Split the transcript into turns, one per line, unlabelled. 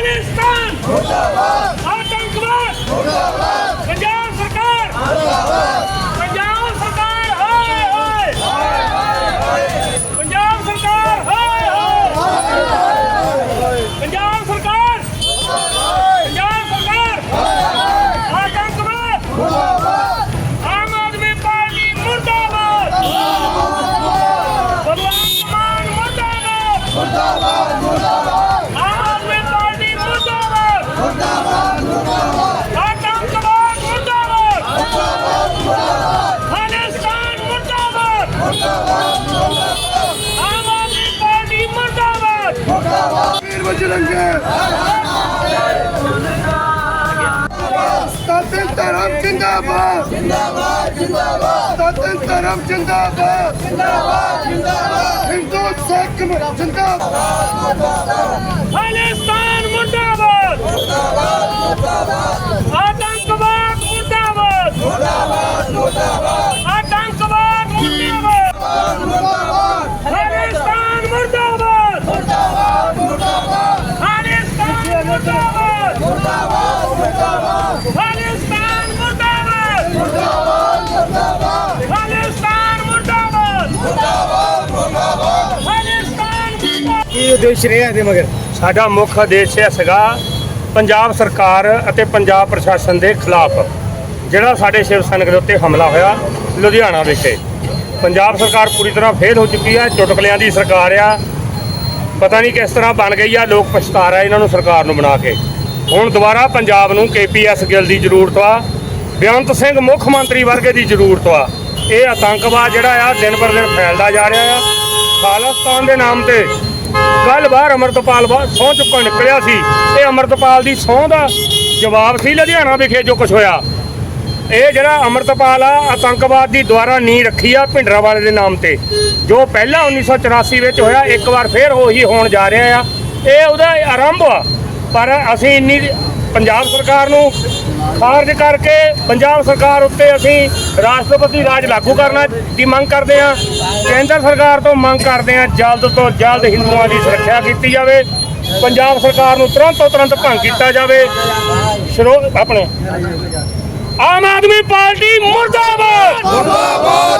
ਅਫਗਾਨਿਸਤਾਨ! ਮੁਰਦਾਬਾਦ ਆਤੰਕਵਾਦ! ਮੁਰਦਾਬਾਦ ਪੰਜਾਬ ਸਰਕਾਰ! ਮੁਰਦਾਬਾਦ ਪੰਜਾਬ ਸਰਕਾਰ, ਹਾਏ ਹਾਏ! ਹਾਏ ਹਾਏ ਪੰਜਾਬ
ਸਰਕਾਰ, ਹਾਏ ਹਾਏ! ਪੰਜਾਬ ਸਰਕਾਰ! ਮੁਰਦਾਬਾਦ ਪੰਜਾਬ ਸਰਕਾਰ! ਹਾਏ ਹਾਏ ਆਤੰਕਵਾਦ! ਮੁਰਦਾਬਾਦ ਚਲੰਗੇ ਸਤਿ ਧਰਮ ਜਿੰਦਾਬਾਦ। ਜਿੰਦਾਬਾਦ ਜਿੰਦਾਬਾਦ ਸਤਿ ਧਰਮ ਜਿੰਦਾਬਾਦ। ਜਿੰਦਾਬਾਦ ਜਿੰਦਾਬਾਦ ਹਿੰਦੂ, ਸਿੱਖ ਜਿੰਦਾਬਾਦ। ਖਾਲਿਸਤਾਨ ਮੁਰਦਾਬਾਦ ਮੁਰਦਾਬਾਦ। ਖਾਲਿਸਤਾਨ ਮੁਰਦਾਬਾਦ ਮੁਰਦਾਬਾਦ ਮੁਰਦਾਬਾਦ ਖਾਲਿਸਤਾਨ ਮੁਰਦਾਬਾਦ ਮੁਰਦਾਬਾਦ ਮੁਰਦਾਬਾਦ ਖਾਲਿਸਤਾਨ ਮੁਰਦਾਬਾਦ
ਕੀ ਉਦੇਸ਼ ਰਿਹਾ ਇਹਦੇ ਮਗਰ?
ਸਾਡਾ ਮੁੱਖ ਉਦੇਸ਼ ਇਹ ਸੀਗਾ ਪੰਜਾਬ ਸਰਕਾਰ ਅਤੇ ਪੰਜਾਬ ਪ੍ਰਸ਼ਾਸਨ ਦੇ ਖਿਲਾਫ ਜਿਹੜਾ ਸਾਡੇ ਸ਼ਿਵ ਸੈਨਿਕ ਦੇ ਉੱਤੇ ਹਮਲਾ ਹੋਇਆ ਲੁਧਿਆਣਾ ਵਿਖੇ। ਪੰਜਾਬ ਸਰਕਾਰ ਪੂਰੀ ਤਰ੍ਹਾਂ ਫੇਲ ਹੋ ਚੁੱਕੀ ਹੈ ਚੁਟਕਲਿਆਂ ਦੀ ਸਰਕਾਰ ਆ। ਪਤਾ ਨਹੀਂ ਕਿਸ ਤਰ੍ਹਾਂ ਬਣ ਗਈ ਆ ਲੋਕ ਪਛਤਾ ਰਹੇ ਇਹਨਾਂ ਨੂੰ ਸਰਕਾਰ ਨੂੰ ਬਣਾ ਕੇ। ਹੁਣ ਦੁਬਾਰਾ ਪੰਜਾਬ ਨੂੰ ਕੇਪੀਐਸ ਗਿੱਲ ਦੀ ਜ਼ਰੂਰਤ ਆ। ਬੇਅੰਤ ਸਿੰਘ ਮੁੱਖ ਮੰਤਰੀ ਵਰਗੇ ਦੀ ਜ਼ਰੂਰਤ ਆ। ਇਹ ਆਤੰਕਵਾਦ ਜਿਹੜਾ ਆ, ਦਿਨ ਪਰ ਦਿਨ ਫੈਲਦਾ ਜਾ ਰਿਹਾ ਆ। ਖਾਲਸਤਾਨ ਦੇ ਨਾਮ ਤੇ ਕੱਲ ਬਾਹਰ ਅਮਰਤਪਾਲ ਬਾਹਰ ਸਹੁੰ ਚੁੱਕਣ ਨਿਕਲਿਆ ਸੀ। ਇਹ ਅਮਰਤਪਾਲ ਦੀ ਸਹੁੰ ਦਾ ਜਵਾਬ ਸੀ ਲੁਧਿਆਣਾ ਵਿਖੇ ਜੋ ਕੁਝ ਹੋਇਆ। ਇਹ ਜਿਹੜਾ ਅਮਰਤਪਾਲ ਆ, ਆਤੰਕਵਾਦ ਦੀ ਦੁਆਰਾ ਨੀਂਹ ਰੱਖੀ ਆ ਭਿੰਡਰਾ ਵਾਲੇ ਦੇ ਨਾਮ ਤੇ। ਜੋ ਪਹਿਲਾਂ 1984 ਵਿੱਚ ਹੋਇਆ, ਇੱਕ ਵਾਰ ਫੇਰ ਉਹੀ ਹੋਣ ਜਾ ਰਿਹਾ ਆ। ਇਹ ਉਹਦਾ ਆਰੰਭ ਆ। ਪਰ ਅਸੀਂ ਇੰਨੀ ਪੰਜਾਬ ਸਰਕਾਰ ਨੂੰ ਖਾਰਜ ਕਰਕੇ ਪੰਜਾਬ ਸਰਕਾਰ ਉੱਤੇ ਅਸੀਂ ਰਾਸ਼ਟਰਪਤੀ ਰਾਜ ਲਾਗੂ ਕਰਨਾ ਦੀ ਮੰਗ ਕਰਦੇ ਹਾਂ। ਕੇਂਦਰ ਸਰਕਾਰ ਤੋਂ ਮੰਗ ਕਰਦੇ ਹਾਂ ਜਲਦ ਤੋਂ ਜਲਦ ਹਿੰਦੂਆਂ ਦੀ ਸੁਰੱਖਿਆ ਕੀਤੀ ਜਾਵੇ। ਪੰਜਾਬ ਸਰਕਾਰ ਨੂੰ ਤੁਰੰਤ ਤੋਂ ਤੁਰੰਤ ਭੰਗ ਕੀਤਾ ਜਾਵੇ। ਸ਼ਰੋ ਆਪਣੇ ਆਮ ਆਦਮੀ ਪਾਰਟੀ ਮੁਰਦਾਬਾਦ!